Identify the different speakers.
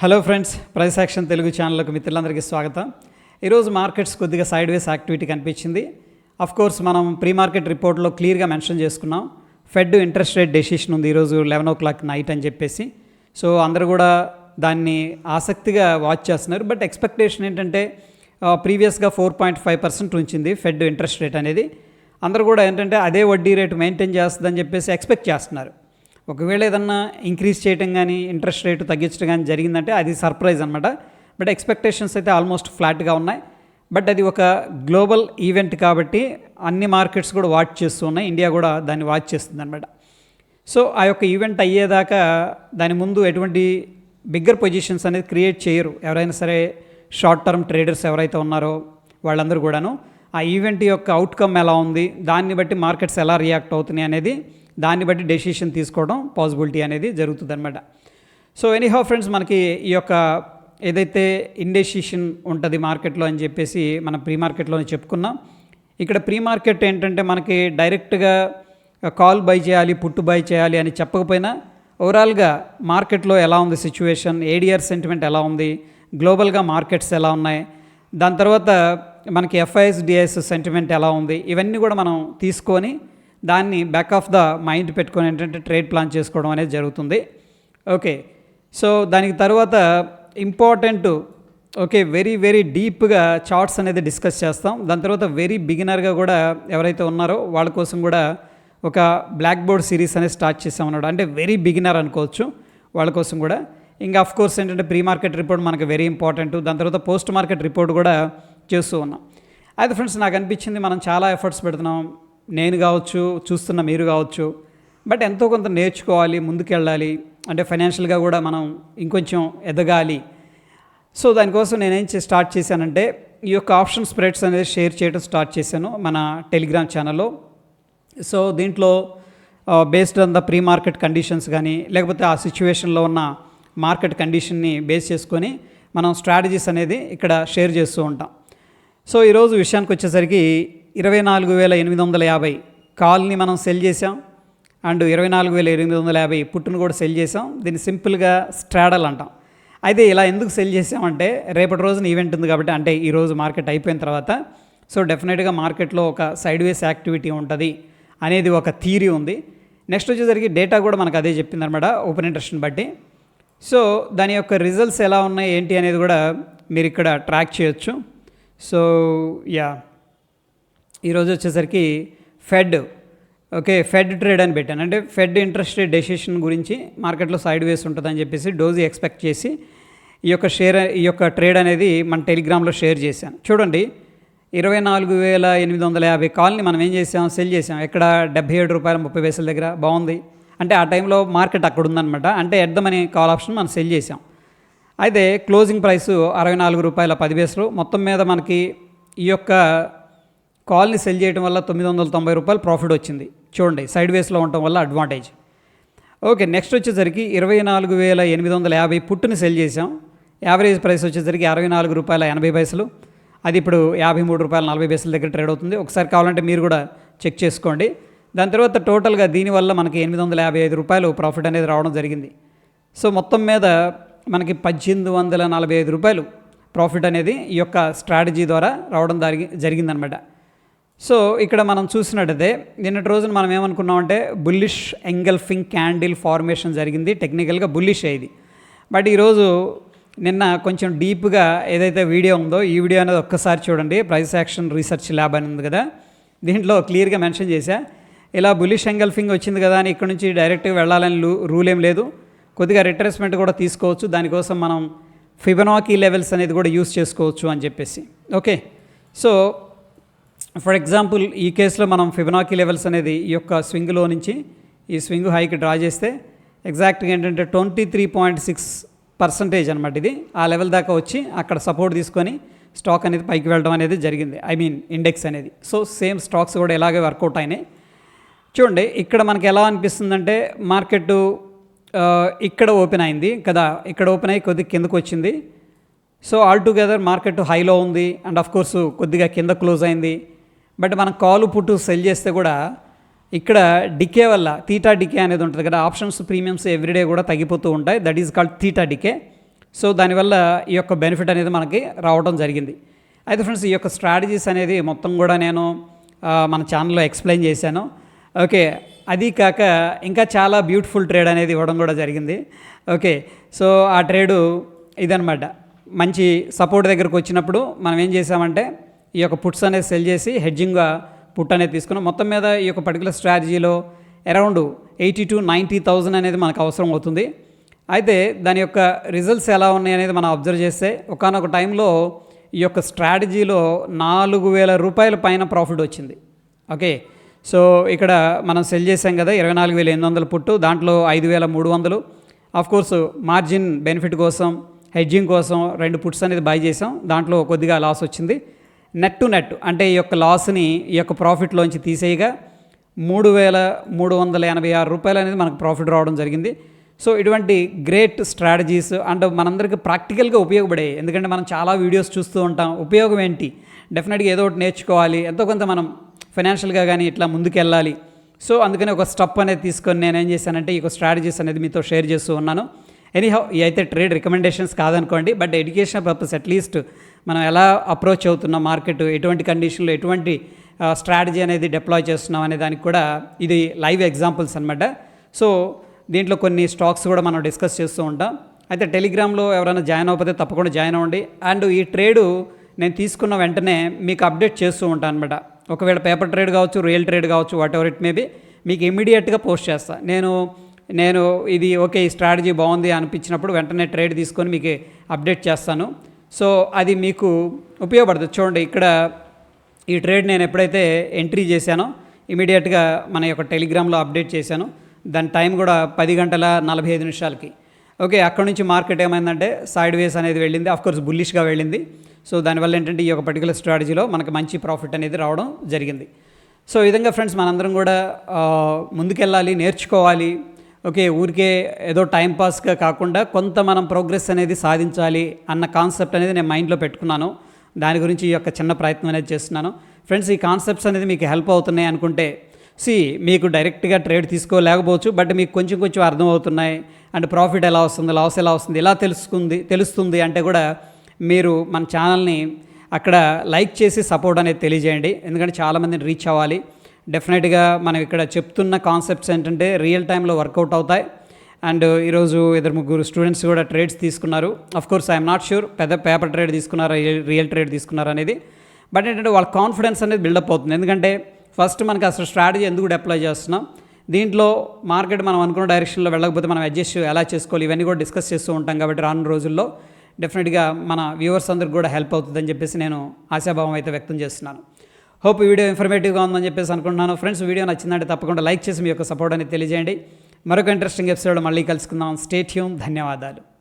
Speaker 1: Hello friends price action Telugu ఛానల్కి మిత్రులందరికీ స్వాగతం. ఈరోజు మార్కెట్స్ కొద్దిగా సైడ్ వేస్ యాక్టివిటీ కనిపించింది. అఫ్ కోర్స్ మనం ప్రీ మార్కెట్ రిపోర్ట్లో క్లియర్గా మెన్షన్ చేసుకున్నాం. ఫెడ్ ఇంట్రెస్ట్ రేట్ డెసిషన్ ఉంది ఈరోజు లెవెన్ ఓ క్లాక్ నైట్ అని చెప్పేసి. సో అందరూ కూడా దాన్ని ఆసక్తిగా వాచ్ చేస్తున్నారు. బట్ ఎక్స్పెక్టేషన్ ఏంటంటే ప్రీవియస్గా ఫోర్ పాయింట్ ఫైవ్ పర్సెంట్ ఉంచింది ఫెడ్ ఇంట్రెస్ట్ రేట్ అనేది. అందరూ కూడా ఏంటంటే అదే వడ్డీ రేటు మెయింటైన్ చేస్తుందని చెప్పేసి ఎక్స్పెక్ట్ చేస్తున్నారు. ఒకవేళ ఏదన్నా ఇంక్రీజ్ చేయటం కానీ ఇంట్రెస్ట్ రేటు తగ్గించడం కానీ జరిగిందంటే అది సర్ప్రైజ్ అనమాట బట్ ఎక్స్పెక్టేషన్స్ అయితే ఆల్మోస్ట్ ఫ్లాట్గా ఉన్నాయి. బట్ అది ఒక గ్లోబల్ ఈవెంట్ కాబట్టి అన్ని మార్కెట్స్ కూడా వాచ్ చేస్తూ ఉన్నాయి. ఇండియా కూడా దాన్ని వాచ్ చేస్తుంది అనమాట సో ఆ యొక్క ఈవెంట్ అయ్యేదాకా దాని ముందు ఎటువంటి బిగ్గర్ పొజిషన్స్ అనేది క్రియేట్ చేయరు. ఎవరైనా సరే షార్ట్ టర్మ్ ట్రేడర్స్ ఎవరైతే ఉన్నారో వాళ్ళందరూ కూడాను ఆ ఈవెంట్ యొక్క అవుట్కమ్ ఎలా ఉంది దాన్ని బట్టి మార్కెట్స్ ఎలా రియాక్ట్ అవుతున్నాయి అనేది దాన్ని బట్టి డెసిషన్ తీసుకోవడం పాసిబిలిటీ అనేది జరుగుతుంది అనమాట సో ఎనీహౌ ఫ్రెండ్స్ మనకి ఈ యొక్క ఏదైతే ఇండెసిషన్ ఉంటుంది మార్కెట్లో అని చెప్పేసి మనం ప్రీ మార్కెట్లోనే చెప్పుకున్నాం. ఇక్కడ ప్రీ మార్కెట్ ఏంటంటే మనకి డైరెక్ట్గా కాల్ బై చేయాలి పుట్టు బై చేయాలి అని చెప్పకపోయినా ఓవరాల్గా మార్కెట్లో ఎలా ఉంది సిచ్యువేషన్ ఏడిఆర్ సెంటిమెంట్ ఎలా ఉంది గ్లోబల్గా మార్కెట్స్ ఎలా ఉన్నాయి దాని తర్వాత మనకి ఎఫ్ఐఎస్ డిఐఎస్ సెంటిమెంట్ ఎలా ఉంది ఇవన్నీ కూడా మనం తీసుకొని దాన్ని బ్యాక్ ఆఫ్ ద మైండ్ పెట్టుకొని ఏంటంటే ట్రేడ్ ప్లాన్ చేసుకోవడం అనేది జరుగుతుంది. ఓకే సో దానికి తర్వాత ఇంపార్టెంట్ ఓకే వెరీ వెరీ డీప్గా చార్ట్స్ అనేది డిస్కస్ చేస్తాం. దాని తర్వాత వెరీ బిగినర్గా కూడా ఎవరైతే ఉన్నారో వాళ్ళ కోసం కూడా ఒక బ్లాక్ బోర్డ్ సిరీస్ అనేది స్టార్ట్ చేసాం అన్నాడు అంటే వెరీ బిగినర్ అనుకోవచ్చు వాళ్ళ కోసం కూడా. ఇంకా అఫ్ కోర్స్ ఏంటంటే ప్రీ మార్కెట్ రిపోర్ట్ మనకు వెరీ ఇంపార్టెంట్ దాని తర్వాత పోస్ట్ మార్కెట్ రిపోర్ట్ కూడా చేస్తూ ఉన్నాం. అయితే ఫ్రెండ్స్ నాకు అనిపించింది మనం చాలా ఎఫర్ట్స్ పెడుతున్నాం. నేను కావచ్చు చూస్తున్న మీరు కావచ్చు బట్ ఎంతో కొంత నేర్చుకోవాలి ముందుకెళ్ళాలి. అంటే ఫైనాన్షియల్గా కూడా మనం ఇంకొంచెం ఎదగాలి. సో దానికోసం నేనేం స్టార్ట్ చేశానంటే ఈ యొక్క ఆప్షన్ స్ప్రెడ్స్ అనేది షేర్ చేయడం స్టార్ట్ చేశాను మన టెలిగ్రామ్ ఛానల్లో. సో దీంట్లో based on the pre market conditions కానీ లేకపోతే ఆ సిచ్యువేషన్లో ఉన్న మార్కెట్ కండిషన్ని బేస్ చేసుకొని మనం స్ట్రాటజీస్ అనేది ఇక్కడ షేర్ చేస్తూ ఉంటాం. సో ఈరోజు విషయానికి వచ్చేసరికి ఇరవై నాలుగు వేల ఎనిమిది వందల యాభై కాల్ని మనం సెల్ చేసాం అండ్ ఇరవై నాలుగు వేల ఎనిమిది వందల యాభై పుట్టును కూడా సెల్ చేసాం దీన్ని సింపుల్గా స్ట్రాడల్ అంటాం. అయితే ఇలా ఎందుకు సెల్ చేసామంటే రేపటి రోజున ఈవెంట్ ఉంది కాబట్టి అంటే ఈరోజు మార్కెట్ అయిపోయిన తర్వాత సో డెఫినెట్గా మార్కెట్లో ఒక సైడ్ వేస్ యాక్టివిటీ ఉంటుంది అనేది ఒక థీరీ ఉంది. నెక్స్ట్ వచ్చేసరికి డేటా కూడా మనకు అదే చెప్పింది అనమాట ఓపెన్ ఇంట్రెస్ట్ని బట్టి. సో దాని యొక్క రిజల్ట్స్ ఎలా ఉన్నాయి ఏంటి అనేది కూడా మీరు ఇక్కడ ట్రాక్ చేయొచ్చు. So yeah. ఈరోజు వచ్చేసరికి ఫెడ్ ఓకే ఫెడ్ ట్రేడ్ అని పెట్టాను. అంటే ఫెడ్ ఇంట్రెస్ట్ రేట్ డెసిషన్ గురించి మార్కెట్లో సైడ్ వేస్ ఉంటుందని చెప్పేసి డోజీ ఎక్స్పెక్ట్ చేసి ఈ యొక్క షేర్ ఈ యొక్క ట్రేడ్ అనేది మన టెలిగ్రామ్లో షేర్ చేశాను. చూడండి ఇరవై నాలుగు వేల ఎనిమిది వందల యాభై కాల్ని మనం ఏం చేసాం? సెల్ చేసాం. ఎక్కడ డెబ్బై ఏడు రూపాయల ముప్పై పైసల దగ్గర? బాగుంది. అంటే ఆ టైంలో మార్కెట్ అక్కడ ఉందన్నమాట. అంటే ఎడ్దమని కాల్ ఆప్షన్ మనం సెల్ చేసాం. అయితే క్లోజింగ్ ప్రైస్ అరవై నాలుగు రూపాయల పది పైసలు. మొత్తం మీద మనకి ఈ యొక్క కాల్ని సెల్ చేయడం వల్ల తొమ్మిది వందల తొంభై రూపాయలు ప్రాఫిట్ వచ్చింది. చూడండి సైడ్ వేస్లో ఉండటం వల్ల అడ్వాంటేజ్. ఓకే నెక్స్ట్ వచ్చేసరికి ఇరవై నాలుగు వేల ఎనిమిది వందల యాభై పుట్టుని సెల్ చేసాం యావరేజ్ ప్రైస్ వచ్చేసరికి అరవై నాలుగు రూపాయల ఎనభై పైసలు. అది ఇప్పుడు యాభై మూడు రూపాయల నలభై పైసల దగ్గర ట్రేడ్ అవుతుంది. ఒకసారి కావాలంటే మీరు కూడా చెక్ చేసుకోండి. దాని తర్వాత టోటల్గా దీనివల్ల మనకి ఎనిమిది వందల యాభై ఐదు రూపాయలు ప్రాఫిట్ అనేది రావడం జరిగింది. సో మొత్తం మీద మనకి పద్దెనిమిది వందల నలభై ఐదు రూపాయలు ప్రాఫిట్ అనేది ఈ యొక్క స్ట్రాటజీ ద్వారా రావడం జరిగి జరిగిందనమాట. సో ఇక్కడ మనం చూసినట్టయితే నిన్నటి రోజున మనం ఏమనుకున్నామంటే బుల్లిష్ ఎంగల్ఫింగ్ క్యాండిల్ ఫార్మేషన్ జరిగింది. టెక్నికల్గా బుల్లిష్ అయ్యింది బట్ ఈరోజు నిన్న కొంచెం డీప్గా ఏదైతే వీడియో ఉందో ఈ వీడియో అనేది ఒక్కసారి చూడండి. ప్రైస్ యాక్షన్ రీసెర్చ్ ల్యాబ్ అని ఉంది కదా. దీంట్లో క్లియర్గా మెన్షన్ చేశా. ఇలా బుల్లిష్ ఎంగల్ఫింగ్ వచ్చింది కదా అని ఇక్కడ నుంచి డైరెక్ట్గా వెళ్ళాలని రూల్ ఏం లేదు. కొద్దిగా రిట్రెస్మెంట్ కూడా తీసుకోవచ్చు. దానికోసం మనం ఫిబనాకీ లెవెల్స్ అనేది కూడా యూస్ చేసుకోవచ్చు అని చెప్పేసి. ఓకే సో ఫర్ ఎగ్జాంపుల్ ఈ కేసులో మనం ఫిబనాకీ లెవెల్స్ అనేది ఈ యొక్క స్వింగ్లో నుంచి ఈ స్వింగ్ హైకి డ్రా చేస్తే ఎగ్జాక్ట్గా ఏంటంటే twenty three point six percentage అనమాట ఇది. ఆ లెవెల్ దాకా వచ్చి అక్కడ సపోర్ట్ తీసుకొని స్టాక్ అనేది పైకి వెళ్ళడం అనేది జరిగింది. ఐ మీన్ ఇండెక్స్ అనేది. సో సేమ్ స్టాక్స్ కూడా ఇలాగే వర్కౌట్ అయినాయి. చూడండి ఇక్కడ మనకి ఎలా అనిపిస్తుందంటే మార్కెట్ ఇక్కడ ఓపెన్ అయింది కదా. ఇక్కడ ఓపెన్ అయ్యి కొద్దిగా కిందకు వచ్చింది. సో ఆల్ టుగెదర్ మార్కెట్ హైలో ఉంది. అండ్ ఆఫ్ కోర్సు కొద్దిగా కింద క్లోజ్ అయింది. బట్ మనం కాలు పుట్టు సెల్ చేస్తే కూడా ఇక్కడ డికే వల్ల తీటా డికే అనేది ఉంటుంది కదా ఆప్షన్స్ ప్రీమియమ్స్ ఎవ్రీడే కూడా తగ్గిపోతూ ఉంటాయి. That is called theta decay so దానివల్ల ఈ యొక్క బెనిఫిట్ అనేది మనకి రావడం జరిగింది. అయితే ఫ్రెండ్స్ ఈ యొక్క స్ట్రాటజీస్ అనేది మొత్తం కూడా నేను మన ఛానల్లో ఎక్స్ప్లెయిన్ చేశాను. ఓకే అది కాక ఇంకా చాలా బ్యూటిఫుల్ ట్రేడ్ అనేది ఇవ్వడం కూడా జరిగింది. ఓకే సో ఆ ట్రేడు ఇదనమాట మంచి సపోర్ట్ దగ్గరకు వచ్చినప్పుడు మనం ఏం చేసామంటే ఈ యొక్క పుట్స్ అనేది సెల్ చేసి హెడ్జింగ్గా పుట్ అనేది తీసుకున్నాం. మొత్తం మీద ఈ యొక్క పర్టికులర్ స్ట్రాటజీలో around eighty to ninety thousand అనేది మనకు అవసరం అవుతుంది. అయితే దాని యొక్క రిజల్ట్స్ ఎలా ఉన్నాయి అనేది మనం అబ్జర్వ్ చేస్తే ఒకనొక టైంలో ఈ యొక్క స్ట్రాటజీలో నాలుగు వేల రూపాయల పైన ప్రాఫిట్ వచ్చింది. ఓకే? సో ఇక్కడ మనం సెల్ చేసాం కదా ఇరవై నాలుగు వేల ఎనిమిది వందల పుట్టు దాంట్లో ఐదు వేల మూడు వందలు. కోర్స్ మార్జిన్ బెనిఫిట్ కోసం హెడ్జింగ్ కోసం రెండు పుట్స్ అనేది బై చేసాం. దాంట్లో కొద్దిగా లాస్ వచ్చింది. నెట్ టు నెట్ అంటే ఈ యొక్క లాస్ని ఈ యొక్క ప్రాఫిట్లోంచి తీసేయగా మూడు వేల మూడు వందల ఎనభై ఆరు రూపాయలు అనేది మనకు ప్రాఫిట్ రావడం జరిగింది. సో ఇటువంటి గ్రేట్ స్ట్రాటజీస్ అండ్ మనందరికీ ప్రాక్టికల్గా ఉపయోగపడే ఎందుకంటే మనం చాలా వీడియోస్ చూస్తూ ఉంటాం. ఉపయోగం ఏంటి? డెఫినెట్గా ఏదో ఒకటి నేర్చుకోవాలి. ఎంతో కొంత మనం ఫైనాన్షియల్గా కానీ ఇట్లా ముందుకెళ్ళాలి. సో అందుకని ఒక స్టెప్ అనేది తీసుకొని నేను ఏం చేశానంటే ఈ యొక్క స్ట్రాటజీస్ అనేది మీతో షేర్ చేస్తూ ఉన్నాను. ఎనీహౌ అయితే trade recommendations కాదనుకోండి but education purpose at least మనం ఎలా అప్రోచ్ అవుతున్నాం మార్కెట్ ఎటువంటి కండిషన్లో ఎటువంటి స్ట్రాటజీ అనేది డిప్లాయ్ చేస్తున్నాం అనే దానికి కూడా ఇది లైవ్ ఎగ్జాంపుల్స్ అనమాట సో దీంట్లో కొన్ని స్టాక్స్ కూడా మనం డిస్కస్ చేస్తూ ఉంటాం. అయితే టెలిగ్రామ్లో ఎవరైనా జాయిన్ అవ్వకపోతే తప్పకుండా జాయిన్ అవ్వండి. అండ్ ఈ ట్రేడు నేను తీసుకున్న వెంటనే మీకు అప్డేట్ చేస్తూ ఉంటాను అనమాట ఒకవేళ పేపర్ ట్రేడ్ కావచ్చు రియల్ ట్రేడ్ కావచ్చు వాట్ ఎవర్ ఇట్ మేబీ మీకు ఇమీడియట్గా పోస్ట్ చేస్తాను నేను నేను ఇది ఓకే ఈ స్ట్రాటజీ బాగుంది అనిపించినప్పుడు వెంటనే ట్రేడ్ తీసుకొని మీకు అప్డేట్ చేస్తాను. సో అది మీకు ఉపయోగపడుతుంది చూడండి ఇక్కడ ఈ ట్రేడ్ నేను ఎప్పుడైతే ఎంట్రీ చేశానో ఇమీడియట్గా మన యొక్క టెలిగ్రామ్లో అప్డేట్ చేశాను. దాని టైం కూడా పది గంటల నలభై ఐదు నిమిషాలకి. ఓకే అక్కడ నుంచి మార్కెట్ ఏమైందంటే సైడ్ వేస్ అనేది వెళ్ళింది. కోర్స్ బుల్లిష్గా వెళ్ళింది. సో దానివల్ల ఏంటంటే ఈ యొక్క పర్టికులర్ స్ట్రాటజీలో మనకు మంచి ప్రాఫిట్ అనేది రావడం జరిగింది. సో ఈ విధంగా ఫ్రెండ్స్ మనందరం కూడా ముందుకెళ్ళాలి నేర్చుకోవాలి. ఓకే ఊరికే ఏదో టైంపాస్గా కాకుండా కొంత మనం ప్రోగ్రెస్ అనేది సాధించాలి అన్న కాన్సెప్ట్ అనేది నేను మైండ్లో పెట్టుకున్నాను. దాని గురించి ఈ యొక్క చిన్న ప్రయత్నం అనేది చేస్తున్నాను. ఫ్రెండ్స్ ఈ కాన్సెప్ట్స్ అనేది మీకు హెల్ప్ అవుతున్నాయి అనుకుంటే సి మీకు డైరెక్ట్గా ట్రేడ్ తీసుకోలేకపోవచ్చు బట్ మీకు కొంచెం కొంచెం అర్థం అవుతున్నాయి అండ్ ప్రాఫిట్ ఎలా వస్తుంది లాస్ ఎలా వస్తుంది ఎలా తెలుసుకుంది తెలుస్తుంది అంటే కూడా మీరు మన ఛానల్ని అక్కడ లైక్ చేసి సపోర్ట్ అనేది తెలియజేయండి. ఎందుకంటే చాలామందిని రీచ్ అవ్వాలి. డెఫినెట్గా మనం ఇక్కడ చెప్తున్న కాన్సెప్ట్స్ ఏంటంటే రియల్ టైంలో వర్కౌట్ అవుతాయి. అండ్ ఈరోజు ఇద్దరు ముగ్గురు స్టూడెంట్స్ కూడా ట్రేడ్స్ తీసుకున్నారు. కోర్స్ ఐఎమ్ నాట్ షూర్ పెద్ద పేపర్ ట్రేడ్ తీసుకున్నారా రియల్ ట్రేడ్ తీసుకున్నారా అనేది. బట్ ఏంటంటే వాళ్ళ కాన్ఫిడెన్స్ అనేది బిల్డప్ అవుతుంది. ఎందుకంటే ఫస్ట్ మనకి అసలు స్ట్రాటజీ ఎందుకు అప్లై చేస్తున్నాం? దీంట్లో మార్కెట్ మనం అనుకున్న డైరెక్షన్లో వెళ్ళకపోతే మనం అడ్జస్ట్ ఎలా చేసుకోవాలి? ఇవన్నీ కూడా డిస్కస్ చేస్తూ ఉంటాం కాబట్టి రానున్న రోజుల్లో డెఫినెట్గా మన వ్యూవర్స్ అందరికి కూడా హెల్ప్ అవుతుందని చెప్పేసి నేను ఆశాభావం అయితే వ్యక్తం చేస్తున్నాను. హోప్ ఈ వీడియో ఇన్ఫర్మేటివ్గా ఉందని చెప్పేసి అనుకుంటున్నాను. ఫ్రెండ్స్ వీడియో నచ్చిందంటే తప్పకుండా లైక్ చేసి మీ యొక్క సపోర్ట్ అనేది తెలియజేయండి. మరొక ఇంట్రెస్టింగ్ ఎపిసోడ్ మళ్ళీ కలుసుకుందాం. స్టేట్యూమ్ ధన్యవాదాలు.